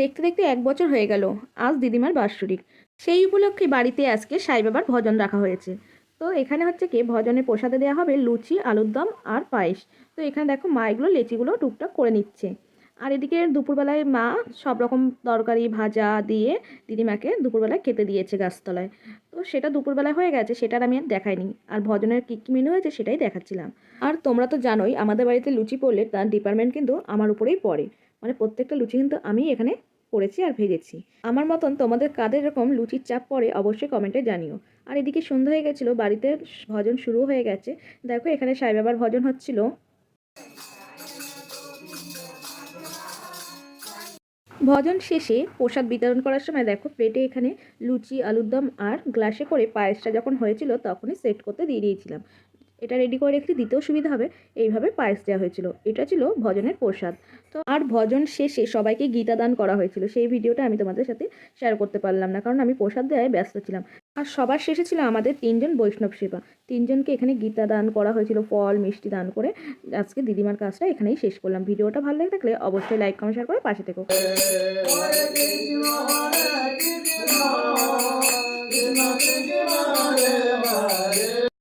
দেখতে দেখতে এক বছর হয়ে গেল। আজ দিদিমার বাৎসরিক। সেই উপলক্ষে বাড়িতে আজকে সাই বাবার ভজন রাখা হয়েছে। তো এখানে হচ্ছে কি, ভজনে প্রসাদে দেওয়া হবে লুচি, আলুর দম আর পায়েস। তো এখানে দেখো মা এগুলো লেচিগুলো টুকটাক করে নিচ্ছে। আর এদিকে দুপুরবেলায় মা সব রকম তরকারি, ভাজা দিয়ে দিদিমাকে দুপুরবেলায় খেতে দিয়েছে গাছতলায়। তো সেটা দুপুরবেলায় হয়ে গেছে সেটার আমি আর দেখাইনি। আর ভজনের কী কী মেনু হয়েছে সেটাই দেখাচ্ছিলাম। আর তোমরা তো জানোই, আমাদের বাড়িতে লুচি পড়লে তার ডিপার্টমেন্ট কিন্তু আমার উপরেই পড়ে। মানে প্রত্যেকটা লুচি কিন্তু আমি এখানে করেছি আর ভেজেছি। আমার মতন তোমাদের কাদের এরকম লুচির চাপ পড়ে অবশ্যই কমেন্টে জানিও। আর এদিকে সন্ধ্যা হয়ে গেছিল, বাড়িতে ভজন শুরু হয়ে গেছে। দেখো এখানে সাই বাবার ভজন হচ্ছিল। ভজন শেষে প্রসাদ বিতরণ করার সময় দেখো প্লেটে এখানে লুচি আলুর দম আর গ্লাসে করে পায়েসটা যখন হয়েছিল তখনই সেট করতে দিয়ে দিয়েছিলাম। এটা রেডি করে রেখে দিতেও সুবিধা হবে, এইভাবে পায়েস দেওয়া হয়েছিল। এটা ছিল ভজনের প্রসাদ। তো আর ভজন শেষে সবাইকে গীতা দান করা হয়েছিল। সেই ভিডিওটা আমি তোমাদের সাথে শেয়ার করতে পারলাম না, কারণ আমি প্রসাদ দেওয়ায় ব্যস্ত ছিলাম। আর সবার শেষে ছিল আমাদের তিনজন বৈষ্ণব সেবা তিনজনকে এখানে গীতা দান করা হয়েছিল, ফল, মিষ্টি দান করে। আজকে দিদিমার কাজটা এখানেই শেষ করলাম। ভিডিওটা ভালো লাগে থাকলে অবশ্যই লাইক, কমেন্ট শেয়ার করে পাশে থেকো।